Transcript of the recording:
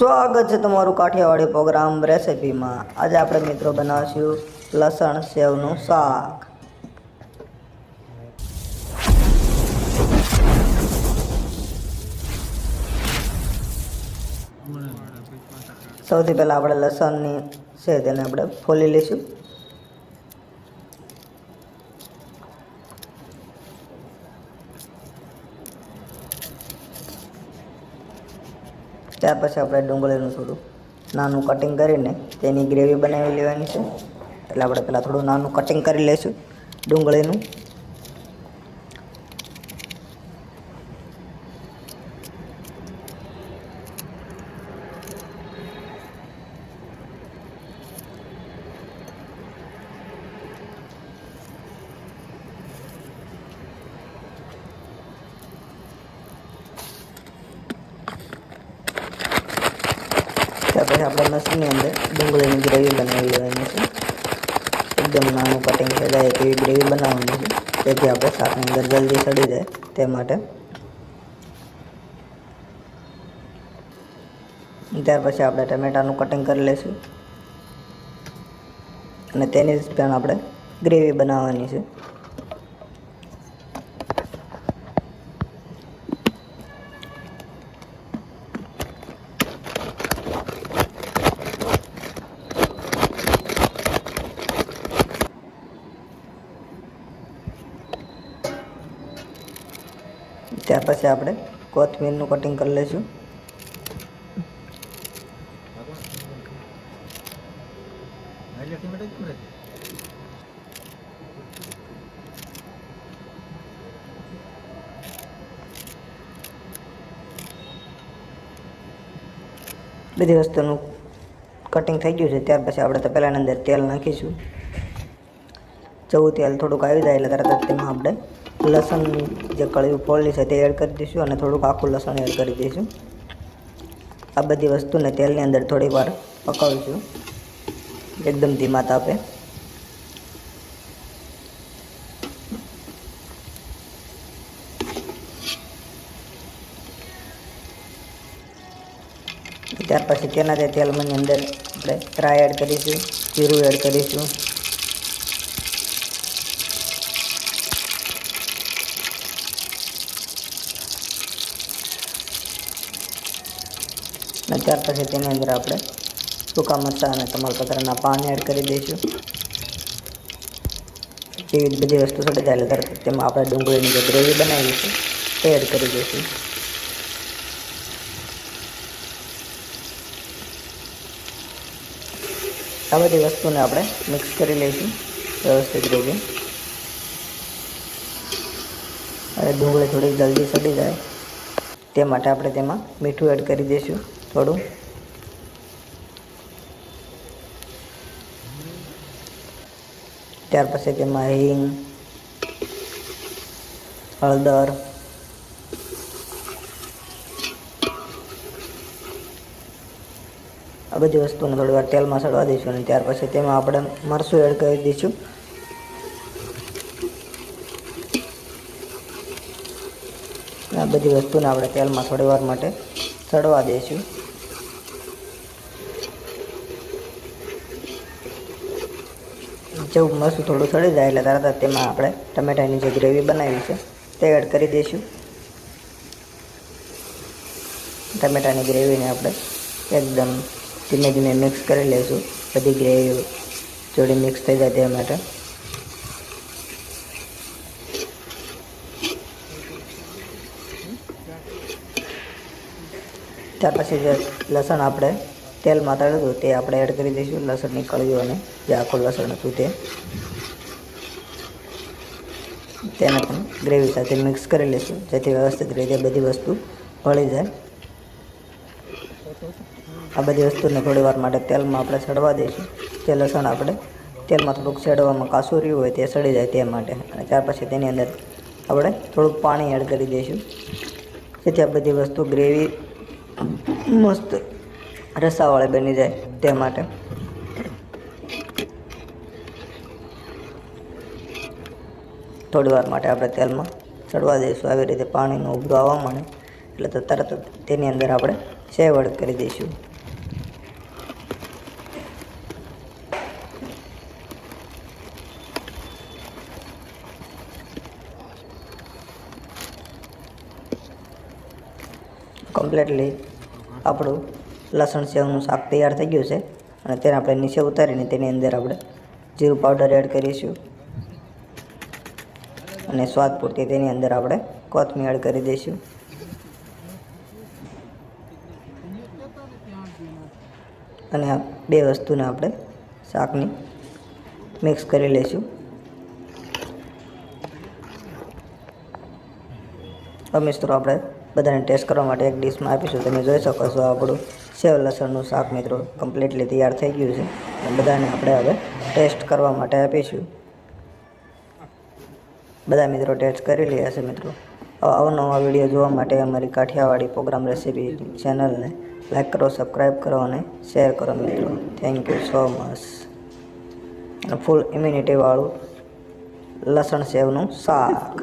સ્વાગત છે તમારું કાઠિયાવાડી પ્રોગ્રામ રેસિપીમાં. આજે આપણે મિત્રો બનાવીશું લસણ સેવનું શાક. સૌથી પહેલાં આપણે લસણની છે તેને આપણે ફોલી લઈશું. ત્યાર પછી આપણે ડુંગળીનું થોડું નાનું કટિંગ કરીને તેની ગ્રેવી બનાવી લેવાની છે. એટલે આપણે પહેલાં થોડું નાનું કટિંગ કરી લઈશું ડુંગળીનું. ત્યાર પછી આપણે લસણની અંદર ડુંગળીની ગ્રેવી બનાવી લેવાની છે. એકદમ નાનું કટિંગ થઈ જાય એવી ગ્રેવી બનાવવાની છે. જેથી આપણે શાકની અંદર જલ્દી સડી જાય તે માટે. ત્યાર પછી આપણે ટમેટાનું કટિંગ કરી લઈશું અને તેની જ પણ આપણે ગ્રેવી બનાવવાની છે. ત્યાર પછી આપણે કોથમીરનું કટિંગ કરી લઈશું. બધી વસ્તુનું કટિંગ થઈ ગયું છે. ત્યાર પછી આપણે તો પહેલાં અંદર તેલ નાખીશું. જવું તેલ થોડુંક આવી જાય એટલે તરત તેમાં આપણે લસણની જે કળિયું ફોડલી છે તે એડ કરી દઈશું અને થોડુંક આખું લસણ એડ કરી દઈશું. આ બધી વસ્તુને તેલની અંદર થોડી વાર પકાવીશું. એકદમ ધીમા તાપે. ત્યાર પછી તેના તે તેલમાંની અંદર આપણે ડ્રાય એડ કરીશું, જીરું એડ કરીશું. અને ત્યાર પછી તેની અંદર આપણે સૂકા મરચાં અને તમાલપત્રના પાન એડ કરી દઈશું. એવી બધી વસ્તુ સડી જાય તરત તેમાં આપણે ડુંગળીની જે ગ્રેવી બનાવી છે તે એડ કરી દઈશું. આ બધી વસ્તુને આપણે મિક્સ કરી લઈશું વ્યવસ્થિત રીતે. અને ડુંગળી થોડી જલ્દી સડી જાય તે માટે આપણે તેમાં મીઠું એડ કરી દઈશું. થોડું. ત્યાર પછી તેમાં હિંગ હળદર, આ બધી વસ્તુને થોડી વાર તેલમાં સડવા દઈશું અને ત્યાર પછી તેમાં આપણે મરચું એડ કરી દઈશું. આ બધી વસ્તુને આપણે તેલમાં થોડી વાર માટે ચડવા દઈશું. જેવું મસ્ત થોડું ચડી જાય એટલે તરત જ તેમાં આપણે ટમેટાની જે ગ્રેવી બનાવી છે, તે એડ કરી દઈશું. ટમેટાની ગ્રેવીને આપણે એકદમ ધીમે ધીમે મિક્સ કરી લઈશું. બધી ગ્રેવી જોડી મિક્સ થઈ જાય તે માટે. ત્યાર પછી જે લસણ આપણે તેલમાં તળ્યું તે આપણે એડ કરી દઈશું લસણની કળીઓ અને જે આખું લસણ હતું તે. તેને પણ ગ્રેવી સાથે મિક્સ કરી લઈશું, જેથી વ્યવસ્થિત રીતે બધી વસ્તુ ભળી જાય. આ બધી વસ્તુને થોડી વાર માટે તેલમાં આપણે સડવા દઈશું. તે લસણ આપણે તેલમાં થોડુંક સડવામાં કાસું રહ્યું હોય તે સડી જાય તે માટે. અને ત્યાર પછી તેની અંદર આપણે થોડુંક પાણી એડ કરી દઈશું. જેથી આ બધી વસ્તુ ગ્રેવી મસ્ત રસાવાળી બની જાય તે માટે. થોડી વાર માટે આપણે તેલમાં ચડવા દઈશું. આવી રીતે પાણીનો ઉભરો આવવા માંડે. એટલે તો તરત તેની અંદર આપણે સેવડ કરી દઈશું. કમ્પ્લેટલી આપણું લસણ સેવનું શાક તૈયાર થઈ ગયું છે અને તેને આપણે નીચે ઉતારીને તેની અંદર આપણે જીરું પાવડર એડ કરીશું. અને સ્વાદ પૂરતી તેની અંદર આપણે કોથમીર એડ કરી દઈશું. અને આ બે વસ્તુને આપણે શાકની મિક્સ કરી લઈશું. મિત્રો, આપણે બધાને ટેસ્ટ કરવા માટે એક ડીશમાં આપીશું. તમે જોઈ શકો છો આપણું સેવ લસણનું શાક મિત્રો કમ્પ્લીટલી તૈયાર થઈ ગયું છે. બધાને આપણે હવે ટેસ્ટ કરવા માટે આપીશું. બધા મિત્રો ટેસ્ટ કરી રહ્યા છે મિત્રો. અવનવા વીડિયો જોવા માટે અમારી કાઠિયાવાડી પ્રોગ્રામ રેસીપી ચેનલને લાઈક કરો સબસ્ક્રાઈબ કરો અને શેર કરો મિત્રો. થેન્ક યુ સો મચ ફૂલ ઇમ્યુનિટીવાળું લસણ સેવનું શાક.